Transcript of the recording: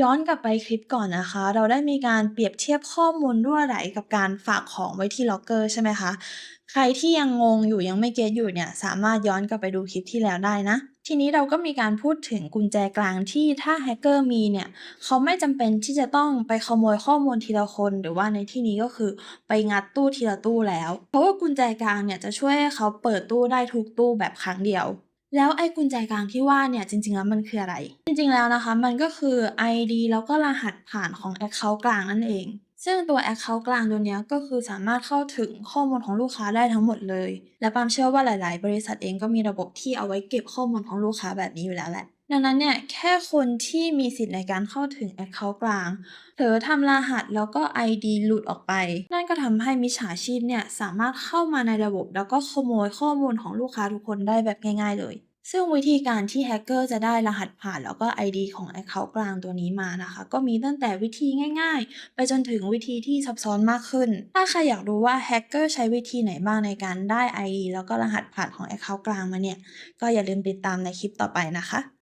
ย้อนกลับไปคลิปก่อนนะคะ เราได้มีการเปรียบเทียบข้อมูลรั่วไหลกับการฝากของไว้ที่ล็อกเกอร์ใช่ไหมคะ ใครที่ยังงงอยู่ยังไม่เก็ตอยู่เนี่ย สามารถย้อนกลับไปดูคลิปที่แล้วได้นะ ทีนี้เราก็มีการพูดถึงกุญแจกลางที่ถ้าแฮกเกอร์มีเนี่ย เขาไม่จำเป็นที่จะต้องไปขโมยข้อมูลทีละคน หรือว่าในที่นี้ก็คือไปงัดตู้ทีละตู้แล้ว เพราะว่ากุญแจกลางเนี่ยจะช่วยให้เขาเปิดตู้ได้ทุกตู้แบบครั้งเดียว แล้วไอ้กุญแจกลางที่ว่าเนี่ยจริงๆแล้วมันคืออะไร จริงๆแล้วนะคะ มันก็คือ ID แล้วก็รหัสผ่านของแอคเคาท์กลางนั่นเอง ซึ่งตัวแอคเคาท์กลางตัวนี้ก็คือสามารถเข้าถึงข้อมูลของลูกค้าได้ทั้งหมดเลย และปามเชื่อว่าหลาย ๆ บริษัทเองก็มีระบบที่เอาไว้เก็บข้อมูลของลูกค้าแบบนี้อยู่แล้วแหละ ดังนั้นเนี่ย แค่คนที่มีสิทธิ์ในการเข้าถึงแอคเคาท์กลาง เผลอทำรหัสแล้วก็ ID หลุดออกไป นั่นก็ทำให้มิจฉาชีพเนี่ย สามารถเข้ามาในระบบ แล้วก็ขโมยข้อมูลของลูกค้าทุกคนได้แบบง่าย ๆ เลย ซึ่งวิธีการที่แฮกเกอร์จะได้รหัสผ่านแล้วก็ ID ของแอคเคาท์กลางตัวนี้มานะคะ ก็มีตั้งแต่วิธีง่าย ๆ ไปจนถึงวิธีที่ซับซ้อนมากขึ้น ถ้าใครอยากรู้ว่าแฮกเกอร์ใช้วิธีไหนบ้างในการได้ ID แล้วก็รหัสผ่านของแอคเคาท์กลางมาเนี่ย ก็อย่าลืมติดตามในคลิปต่อไปนะคะ